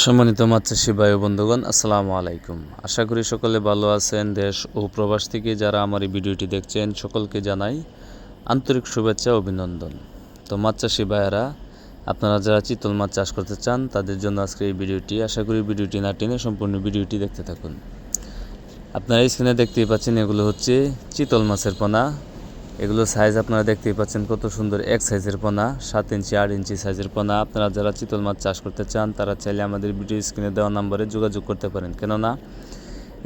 সম্মানিত ভাই ও বন্ধুগণ, আসসালামু আলাইকুম। আশা করি সকলে ভালো আছেন, দেশ ও প্রবাস থেকে যারা আমার এই ভিডিওটি দেখছেন, সকলকে জানাই আন্তরিক শুভেচ্ছা অভিনন্দন। তো মাছ চাষি ভাইয়েরা, আপনারা যারা চিতল মাছ চাষ করতে চান, তাদের জন্য আজকে এই ভিডিওটি, আশা করি ভিডিওটি না টেনে সম্পূর্ণ ভিডিওটি দেখতে থাকুন। আপনারা স্ক্রিনে দেখতেই পাচ্ছেন, এগুলো হচ্ছে চিতল মাছের পোনা। এগুলো সাইজ আপনারা দেখতেই পাচ্ছেন কত সুন্দর এক সাইজের পোনা, সাত ইঞ্চি, আট ইঞ্চি সাইজের পোনা। আপনারা যারা চিতল মাছ চাষ করতে চান, তারা চাইলে আমাদের ভিডিও স্ক্রিনে দেওয়া নম্বরে যোগাযোগ করতে পারেন। কেননা,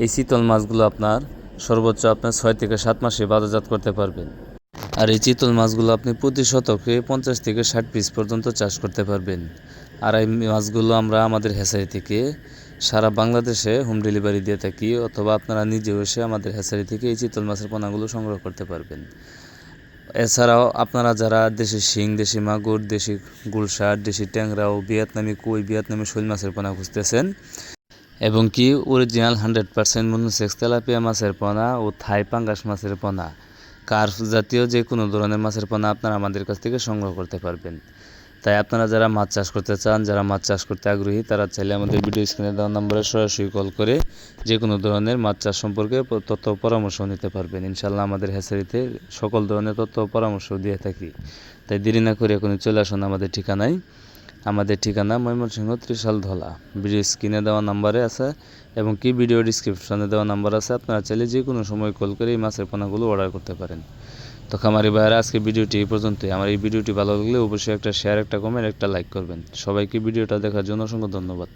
এই চিতল মাছগুলো আপনার সর্বোচ্চ আপনার ছয় থেকে সাত মাসে বাজারজাত করতে পারবেন। আর এই চিতল মাছগুলো আপনি প্রতি শতকে পঞ্চাশ থেকে ষাট পিস পর্যন্ত চাষ করতে পারবেন। আর এই মাছগুলো আমরা আমাদের হেসারি থেকে সারা বাংলাদেশে হোম ডেলিভারি দিয়ে থাকি অথবা আপনারা নিজেও এসে আমাদের হেসারি থেকে এই চিতল মাছের পোনাগুলো সংগ্রহ করতে পারবেন। এছাড়াও আপনারা যারা দেশি শিং, দেশি মাগুর, দেশি গুলশার দেশি ট্যাংরা ও ভিয়েতনামি কই, ভিয়েতনামি শৈল মাছের পোনা খুঁজতেছেন এবং কি original hundred percent monosex tilapia মাছের পোনা ও থাই পাঙ্গাস মাছের পোনা। কার্ফ জাতীয় যে কোনো ধরনের মাছের পোনা আপনারা আমাদের কাছ থেকে সংগ্রহ করতে পারবেন। তাই আপনারা যারা মাছ চাষ করতে চান, যারা মাছ চাষ করতে আগ্রহী, তারা চাইলে আমাদের ভিডিও স্ক্রিনে দেওয়া নম্বরে সরাসরি কল করে যে কোনো ধরনের মাছ চাষ সম্পর্কে তথ্য পরামর্শ নিতে পারবেন। ইনশাল্লাহ আমাদের হ্যাচারিতে সকল ধরনের তথ্য পরামর্শ দিয়ে থাকি। তাই দেরি না করে এখনই চলে আসুন আমাদের ঠিকানায়। আমাদের ঠিকানা ময়মনসিংহ ত্রিশাল ধলা। ভিডিও স্ক্রিনে দেওয়া নাম্বারে আছে এবং কি ভিডিও ডিসক্রিপশনে দেওয়া নাম্বার আছে, আপনারা চাইলে যে কোনো সময় কল করে এই মাছের পোনাগুলো অর্ডার করতে পারেন। তো খামারি ভাইয়ারা আজকে ভিডিওটি এই পর্যন্তই। আমার এই ভিডিওটি ভালো লাগলে অবশ্যই একটা শেয়ার একটা কমেন্ট একটা লাইক করবেন। সবাইকে ভিডিওটা দেখার জন্য অসংখ্য ধন্যবাদ।